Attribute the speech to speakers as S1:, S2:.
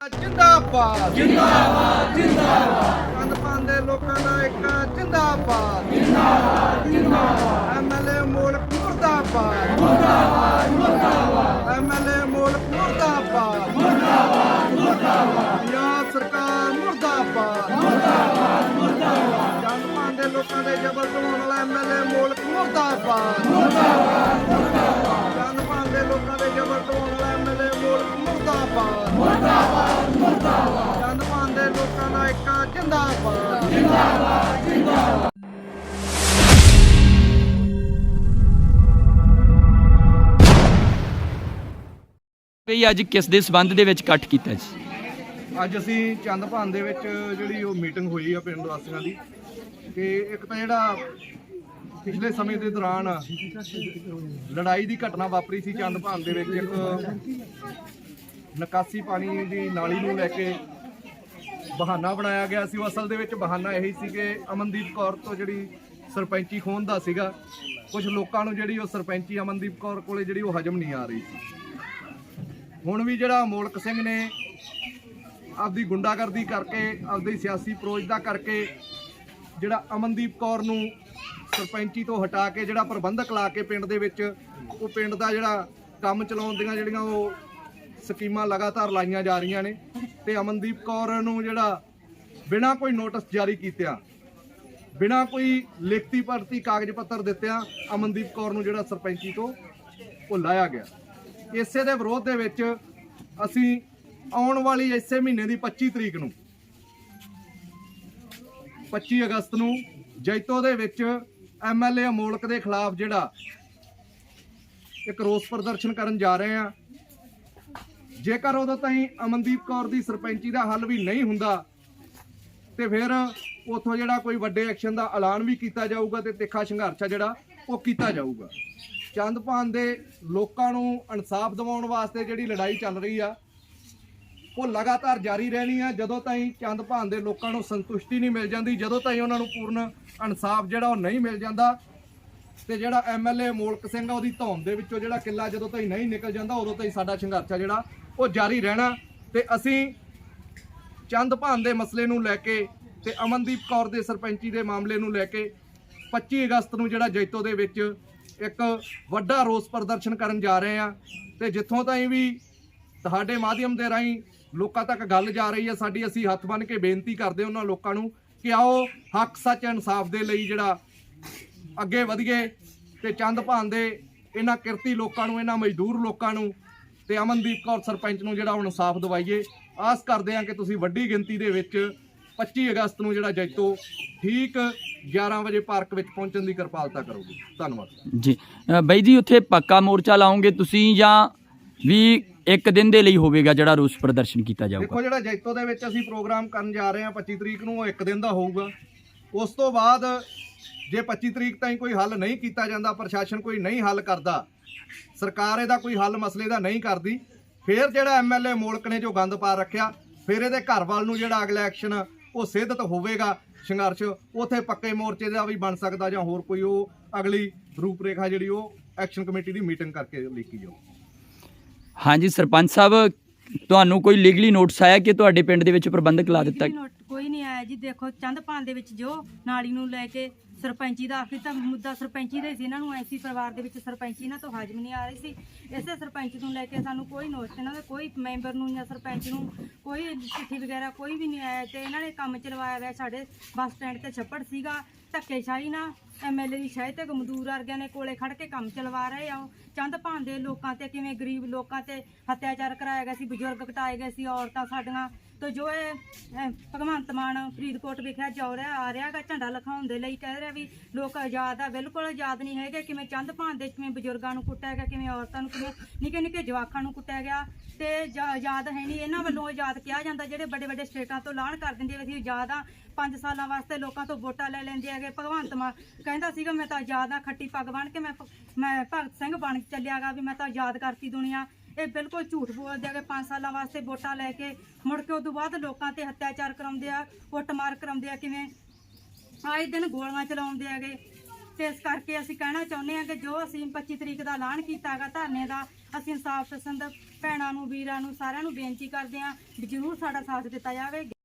S1: ਜਿੰਦਾਬਾਦ। ਜਿੰਦਾਬਾਦ ਜਿੰਦਾਬਾਦ। ਕੰਨ ਪਾਉਂਦੇ ਲੋਕਾਂ ਦਾ ਇੱਕ ਜਿੰਦਾਬਾਦ। ਜਿੰਦਾਬਾਦ ਜਿੰਦਾਬਾਦ। ਐਮਐਲਏ ਮੋਲਕ ਮੁਰਦਾਬਾਦ ਮੁਰਦਾਬਾਦ। ਮੁਰਦਾਬਾਦ ਐਮਐਲਏ ਮੋਲਕ ਮੁਰਦਾਬਾਦ ਮੁਰਦਾਬਾਦ ਮੁਰਦਾਬਾਦ। ਪੰਜਾਬ ਸਰਕਾਰ ਮੁਰਦਾਬਾਦ। ਮੁਰਦਾਬਾਦ ਮੁਰਦਾਬਾਦ। ਕੰਨ ਪਾਉਂਦੇ ਲੋਕਾਂ ਦੇ ਜਬਰ ਢਵਾਉਣ ਵਾਲਾ ਐਮਐਲਏ ਮੋਲਕ ਮੁਰਦਾਬਾਦ
S2: ਵੀ ਅੱਜ ਕਿਸ ਦੇ ਸਬੰਧ ਦੇ ਵਿੱਚ ਇਕੱਠ ਕੀਤਾ ਜੀ?
S1: ਅੱਜ ਅਸੀਂ ਚੰਦਪਾਨ ਦੇ ਵਿੱਚ ਜਿਹੜੀ ਉਹ ਮੀਟਿੰਗ ਹੋਈ ਆ ਪਿੰਡ ਵਾਸੀਆਂ ਦੀ, ਕਿ ਇੱਕ ਤਾਂ ਜਿਹੜਾ ਪਿਛਲੇ ਸਮੇਂ ਦੇ ਦੌਰਾਨ ਲੜਾਈ ਦੀ ਘਟਨਾ ਵਾਪਰੀ ਸੀ ਚੰਦਪਾਨ ਦੇ ਵਿੱਚ, ਇੱਕ ਨਿਕਾਸੀ ਪਾਣੀ ਦੀ ਨਾਲੀ ਨੂੰ ਲੈ ਕੇ ਬਹਾਨਾ ਬਣਾਇਆ ਗਿਆ ਸੀ। ਅਸਲ ਦੇ ਵਿੱਚ ਬਹਾਨਾ ਇਹੀ ਸੀ ਕਿ ਅਮਨਦੀਪ ਕੌਰ ਤੋਂ ਜਿਹੜੀ ਸਰਪੰਚੀ ਖੋਣ ਦਾ ਸੀਗਾ, ਕੁਝ ਲੋਕਾਂ ਨੂੰ ਜਿਹੜੀ ਉਹ ਸਰਪੰਚੀ ਅਮਨਦੀਪ ਕੌਰ ਕੋਲੇ ਜਿਹੜੀ ਉਹ ਹਜਮ ਨਹੀਂ ਆ ਰਹੀ ਸੀ। ਹੁਣ ਵੀ ਜਿਹੜਾ ਮੋਲਕ ਸਿੰਘ ਨੇ ਆਪਦੀ ਗੁੰਡਾਗਰਦੀ ਕਰਕੇ, ਆਪਦੀ ਸਿਆਸੀ ਪ੍ਰੋਜਦਾ ਕਰਕੇ ਜਿਹੜਾ ਅਮਨਦੀਪ ਕੌਰ ਨੂੰ ਸਰਪੰਚੀ ਤੋਂ ਹਟਾ ਕੇ ਜਿਹੜਾ ਪ੍ਰਬੰਧਕ ਲਾ ਕੇ ਪਿੰਡ ਦੇ ਵਿੱਚ, ਉਹ ਪਿੰਡ ਦਾ ਜਿਹੜਾ ਕੰਮ ਚਲਾਉਣ ਦੀਆਂ ਜਿਹੜੀਆਂ ਉਹ ਸਕੀਮਾਂ ਲਗਾਤਾਰ ਲਾਈਆਂ ਜਾ ਰਹੀਆਂ ਨੇ ਤੇ ਅਮਨਦੀਪ ਕੌਰ ਨੂੰ ਜਿਹੜਾ ਬਿਨਾਂ ਕੋਈ ਨੋਟਿਸ ਜਾਰੀ ਕੀਤਿਆਂ, ਬਿਨਾਂ ਕੋਈ ਲਿਖਤੀ ਭਰਤੀ ਕਾਗਜ਼ ਪੱਤਰ ਦਿੱਤਿਆਂ ਅਮਨਦੀਪ ਕੌਰ ਨੂੰ ਜਿਹੜਾ ਸਰਪੰਚੀ ਤੋਂ ਉਹ ਲਾਇਆ ਗਿਆ। ਇਸੇ ਦੇ ਵਿਰੋਧ ਦੇ ਵਿੱਚ ਅਸੀਂ ਆਉਣ ਵਾਲੀ ਇਸੇ ਮਹੀਨੇ ਦੀ 25 ਤਰੀਕ ਨੂੰ 25 ਅਗਸਤ ਨੂੰ ਜੈਤੋ ਦੇ ਵਿੱਚ ਐਮਐਲਏ ਅਮੋਲਕ ਦੇ ਖਿਲਾਫ ਜਿਹੜਾ ਇੱਕ ਰੋਸ ਪ੍ਰਦਰਸ਼ਨ ਕਰਨ ਜਾ ਰਹੇ ਆ ਜੇਕਰ ਉਦੋਂ ਤਾਈਂ ਅਮਨਦੀਪ ਕੌਰ ਦੀ ਸਰਪੰਚੀ ਦਾ ਹੱਲ ਵੀ ਨਹੀਂ ਹੁੰਦਾ, ਤੇ ਫਿਰ ਉਥੋਂ ਜਿਹੜਾ ਕੋਈ ਵੱਡੇ ਐਕਸ਼ਨ ਦਾ ਐਲਾਨ ਵੀ ਕੀਤਾ ਜਾਊਗਾ ਤੇ ਤਿੱਖਾ ਸੰਘਰਸ਼ ਆ ਜਿਹੜਾ, ਉਹ ਕੀਤਾ ਜਾਊਗਾ। ਚੰਦਪਾਨ ਦੇ ਲੋਕਾਂ ਨੂੰ ਇਨਸਾਫ ਦਿਵਾਉਣ ਵਾਸਤੇ ਜਿਹੜੀ ਲੜਾਈ ਚੱਲ ਰਹੀ ਆ, ਉਹ ਲਗਾਤਾਰ ਜਾਰੀ ਰਹਿਣੀ ਆ। ਜਦੋਂ ਤਾਈਂ ਚੰਦਪਾਨ ਦੇ ਲੋਕਾਂ ਨੂੰ ਸੰਤੁਸ਼ਟੀ ਨਹੀਂ ਮਿਲ ਜਾਂਦੀ, ਜਦੋਂ ਤਾਈਂ ਉਹਨਾਂ ਨੂੰ ਪੂਰਨ ਇਨਸਾਫ ਜਿਹੜਾ ਉਹ ਨਹੀਂ ਮਿਲ ਜਾਂਦਾ, ਤੇ ਜਿਹੜਾ ਐਮਐਲਏ ਮੋਲਕ ਸਿੰਘ ਆ, ਉਹਦੀ ਧੌਣ ਦੇ ਵਿੱਚੋਂ ਜਿਹੜਾ ਕਿੱਲਾ ਜਦੋਂ ਤਾਈਂ ਨਹੀਂ ਨਿਕਲ ਜਾਂਦਾ, ਉਦੋਂ ਤਾਈਂ ਸਾਡਾ ਸੰਘਰਸ਼ ਆ ਜਿਹੜਾ, ਉਹ ਜਾਰੀ ਰਹਿਣਾ। ਤੇ ਅਸੀਂ ਚੰਦਪਾਨ ਦੇ ਮਸਲੇ ਨੂੰ ਲੈ ਕੇ ਤੇ ਅਮਨਦੀਪ ਕੌਰ ਦੇ ਸਰਪੰਚੀ ਦੇ ਮਾਮਲੇ ਨੂੰ ਲੈ ਕੇ 25 ਅਗਸਤ ਨੂੰ ਜਿਹੜਾ ਜੈਤੋ ਦੇ ਵਿੱਚ ਇੱਕ ਵੱਡਾ ਰੋਸ ਪ੍ਰਦਰਸ਼ਨ ਕਰਨ ਜਾ ਰਹੇ ਆ ਤੇ ਜਿੱਥੋਂ ਤਾਈਂ ਵੀ ਤੁਹਾਡੇ ਮਾਧਿਅਮ ਦੇ ਰਾਹੀਂ ਲੋਕਾਂ ਤੱਕ ਗੱਲ ਜਾ ਰਹੀ ਹੈ, ਸਾਡੀ ਅਸੀਂ ਹੱਥ ਬੰਨ ਕੇ ਬੇਨਤੀ ਕਰਦੇ ਉਹਨਾਂ ਲੋਕਾਂ ਨੂੰ ਕਿ ਆਓ ਹੱਕ, ਸੱਚ, ਇਨਸਾਫ ਦੇ ਲਈ ਜਿਹੜਾ ਅੱਗੇ ਵਧੀਏ ਤੇ ਚੰਦ ਭਾਂਦੇ ਇਹਨਾਂ ਕਿਰਤੀ ਲੋਕਾਂ ਨੂੰ, ਇਹਨਾਂ ਮਜ਼ਦੂਰ ਲੋਕਾਂ ਨੂੰ ਤੇ ਅਮਨਦੀਪ ਕੌਰ ਸਰਪੰਚ ਨੂੰ ਜਿਹੜਾ ਹੁਣ ਇਨਸਾਫ ਦਿਵਾਈਏ। ਆਸ ਕਰਦੇ ਹਾਂ ਕਿ ਤੁਸੀਂ ਵੱਡੀ ਗਿਣਤੀ ਦੇ ਵਿੱਚ 25 ਅਗਸਤ ਨੂੰ ਜਿਹੜਾ ਜੈਤੋ ਠੀਕ 11 ਵਜੇ ਪਾਰਕ ਵਿੱਚ ਪਹੁੰਚਣ ਦੀ ਕਿਰਪਾਲਤਾ ਕਰੋਗੇ। ਧੰਨਵਾਦ।
S2: ਜੀ। ਅ, ਬਾਈ ਜੀ ਉੱਥੇ ਪੱਕਾ ਮੋਰਚਾ ਲਾਉਂਗੇ ਤੁਸੀਂ ਜਾਂ ਵੀ ਇੱਕ ਦਿਨ ਦੇ ਲਈ ਹੋਵੇਗਾ ਜਿਹੜਾ ਰੋਸ ਪ੍ਰਦਰਸ਼ਨ ਕੀਤਾ ਜਾਊਗਾ?
S1: ਦੇਖੋ ਜਿਹੜਾ ਜੈਤੋ ਦੇ ਵਿੱਚ ਅਸੀਂ ਪ੍ਰੋਗਰਾਮ ਕਰਨ ਜਾ ਰਹੇ ਹਾਂ 25 ਤਰੀਕ ਨੂੰ ਉਹ ਇੱਕ ਦਿਨ ਦਾ ਹੋਊਗਾ। ਉਸ ਤੋਂ ਬਾਅਦ ਜੇ 25 ਤਰੀਕ ਤਾਈਂ ਕੋਈ ਹੱਲ ਨਹੀਂ ਕੀਤਾ ਜਾਂਦਾ ਪ੍ਰਸ਼ਾਸਨ ਕੋਈ ਨਹੀਂ ਹੱਲ ਕਰਦਾ ਸਰਕਾਰ ਇਹਦਾ ਕੋਈ ਹੱਲ ਮਸਲੇ ਦਾ ਨਹੀਂ ਕਰਦੀ ਫਿਰ ਜਿਹੜਾ ਐਮਐਲਏ ਮੋਲਕ ਨੇ ਜੋ ਗੰਦ ਪਾ ਰੱਖਿਆ ਫਿਰ ਇਹਦੇ ਘਰ ਵੱਲ ਨੂੰ ਜਿਹੜਾ ਅਗਲਾ ਐਕਸ਼ਨ ਉਹ ਸਿੱਧਤ ਹੋਵੇਗਾ ਸੰਘਰਸ਼ ਉਥੇ ਪੱਕੇ ਮੋਰਚੇ ਦਾ ਵੀ ਬਣ ਸਕਦਾ ਜਾਂ ਹੋਰ ਕੋਈ ਉਹ ਅਗਲੀ ਰੂਪਰੇਖਾ ਜਿਹੜੀ ਉਹ ਐਕਸ਼ਨ ਕਮੇਟੀ ਦੀ ਮੀਟਿੰਗ ਕਰਕੇ ਲਿਖੀ ਜਾਊ।
S2: ਹਾਂਜੀ ਸਰਪੰਚ ਸਾਹਿਬ ਤੁਹਾਨੂੰ ਕੋਈ ਲੀਗਲੀ ਨੋਟਿਸ ਆਇਆ ਕਿ ਤੁਹਾਡੇ ਪਿੰਡ ਦੇ ਵਿੱਚ ਪ੍ਰਬੰਧਕ ਲਾ ਦਿੱਤਾ?
S3: ਕੋਈ ਨਹੀਂ ਆਇਆ ਜੀ ਦੇਖੋ ਚੰਦਪਾਨ ਦੇ ਵਿੱਚ ਜੋ ਨਾਲੀ ਨੂੰ ਲੈ ਕੇ ਸਰਪੰਚੀ ਦਾ ਆਖਿਰ ਤਾਂ ਮੁੱਦਾ ਸਰਪੰਚੀ ਦਾ ਹੀ ਸੀ ਇਹਨਾਂ ਨੂੰ, ਐਸੀ ਪਰਿਵਾਰ ਦੇ ਵਿੱਚ ਸਰਪੰਚੀ ਇਹਨਾਂ ਤੋਂ ਹਾਜ਼ਮ ਨਹੀਂ ਆ ਰਹੀ ਸੀ। ਇਸੇ ਸਰਪੰਚ ਨੂੰ ਲੈ ਕੇ ਸਾਨੂੰ ਕੋਈ ਨੋਟਿਸ ਇਹਨਾਂ ਦਾ ਕੋਈ ਮੈਂਬਰ ਨੂੰ ਜਾਂ ਸਰਪੰਚ ਨੂੰ ਕੋਈ ਚਿੱਠੀ ਵਗੈਰਾ ਕੋਈ ਵੀ ਨਹੀਂ ਆਇਆ ਤੇ ਇਹਨਾਂ ਨੇ ਕੰਮ ਚਲਵਾਇਆ ਹੋਇਆ ਸਾਡੇ ਬੱਸ ਸਟੈਂਡ ਤੇ ਛੱਪੜ ਸੀਗਾ, ਧੱਕੇਸ਼ਾਹੀ ਨਾਲ ਐਮਐਲਏ ਦੀ ਸ਼ਾਇਦ ਤੱਕ ਮਜ਼ਦੂਰ ਵਰਗਿਆਂ ਨੇ ਕੋਲੇ ਖੜ ਕੇ ਕੰਮ ਚਲਵਾ ਰਹੇ ਆ ਉਹ। ਚੰਦ ਭਾਂ ਦੇ ਲੋਕਾਂ ਤੇ, ਕਿਵੇਂ ਗਰੀਬ ਲੋਕਾਂ ਤੇ ਅਤਿਆਚਾਰ ਕਰਾਇਆ ਗਿਆ ਸੀ, ਬਜ਼ੁਰਗ ਘਟਾਏ ਗਏ ਸੀ, ਔਰਤਾਂ ਸਾਡੀਆਂ ਤੇ ਜੋ ਇਹ ਅਹ, ਭਗਵੰਤ ਮਾਨ ਫਰੀਦਕੋਟ ਵਿਖਿਆ ਜਾ ਰਿਹਾ ਆ ਰਿਹਾਗਾ ਝੰਡਾ ਲਖਾਉਣ ਦੇ ਲਈ ਕਹਿ ਰਿਹਾ ਵੀ ਲੋਕ ਆਜ਼ਾਦ ਆ ਬਿਲਕੁਲ ਆਜ਼ਾਦ ਨਹੀਂ ਹੈਗੇ ਕਿਵੇਂ ਚੰਦ ਭਾਂ ਦੇ ਕਿਵੇਂ ਬਜ਼ੁਰਗਾਂ ਨੂੰ ਕੁੱਟਿਆ ਗਿਆ ਕਿਵੇਂ ਔਰਤਾਂ ਨੂੰ ਕਿਵੇਂ ਨਿੱਕੇ ਨਿੱਕੇ ਜਵਾਕਾਂ ਨੂੰ ਕੁੱਟਿਆ ਗਿਆ ਤੇ ਜਾ- ਆਜ਼ਾਦ ਹੈ ਨਹੀਂ ਇਹਨਾਂ ਵੱਲੋਂ ਆਜ਼ਾਦ ਕਿਹਾ ਜਾਂਦਾ ਜਿਹੜੇ ਵੱਡੇ ਵੱਡੇ ਸਟੇਟਾਂ ਤੋਂ ਲਾਣ ਕਰ ਦਿੰਦੇ ਵੀ ਅਸੀਂ ਆਜ਼ਾਦ ਆ 5 ਸਾਲਾਂ ਵਾਸਤੇ ਲੋਕਾਂ ਤੋਂ ਵੋਟਾਂ ਲੈ ਲੈਂਦੇ ਹੈਗੇ ਭਗਵੰਤ ਮਾਨ ਕਹਿੰਦਾ ਸੀਗਾ ਮੈਂ ਤਾਂ ਆਜ਼ਾਦ ਆ ਖੱਟੀ ਪੱਗ ਬਣ ਕੇ ਮੈਂ ਭ- ਮੈਂ ਭਗਤ ਸਿੰਘ ਬਣ ਕੇ ਚੱਲਿਆਗਾ ਵੀ ਮੈਂ ਤਾਂ ਆਜ਼ਾਦ ਕਰਤੀ ਦੁਨੀਆ। ਇਹ ਬਿਲਕੁਲ ਝੂਠ ਬੋਲਦੇ ਹੈਗੇ 5 ਸਾਲਾਂ ਵਾਸਤੇ ਵੋਟਾਂ ਲੈ ਕੇ ਮੁੜ ਕੇ ਉਦੋਂ ਬਾਅਦ ਲੋਕਾਂ ਤੇ ਹੱਤਿਆਚਾਰ ਕਰਾਉਂਦੇ ਆ, ਕੁੱਟਮਾਰ ਕਰਾਉਂਦੇ ਆ ਕਿਵੇਂ? ਆਏ ਦਿਨ ਗੋਲੀਆਂ ਚਲਾਉਂਦੇ ਹੈਗੇ। ਤੇ ਇਸ ਕਰਕੇ ਅਸੀਂ ਕਹਿਣਾ ਚਾਹੁੰਦੇ ਹਾਂ ਕਿ ਜੋ ਅਸੀਂ 25 ਤਰੀਕ ਦਾ ਐਲਾਨ ਕੀਤਾ ਹੈਗਾ ਧਰਨੇ ਦਾ, ਅਸੀਂ ਇਨਸਾਫ ਪਸੰਦ ਭੈਣਾਂ ਨੂੰ, ਵੀਰਾਂ ਨੂੰ ਸਾਰਿਆਂ ਨੂੰ ਬੇਨਤੀ ਕਰਦੇ ਹਾਂ ਵੀ ਜ਼ਰੂਰ ਸਾਡਾ ਸਾਥ ਦਿੱਤਾ ਜਾਵੇ।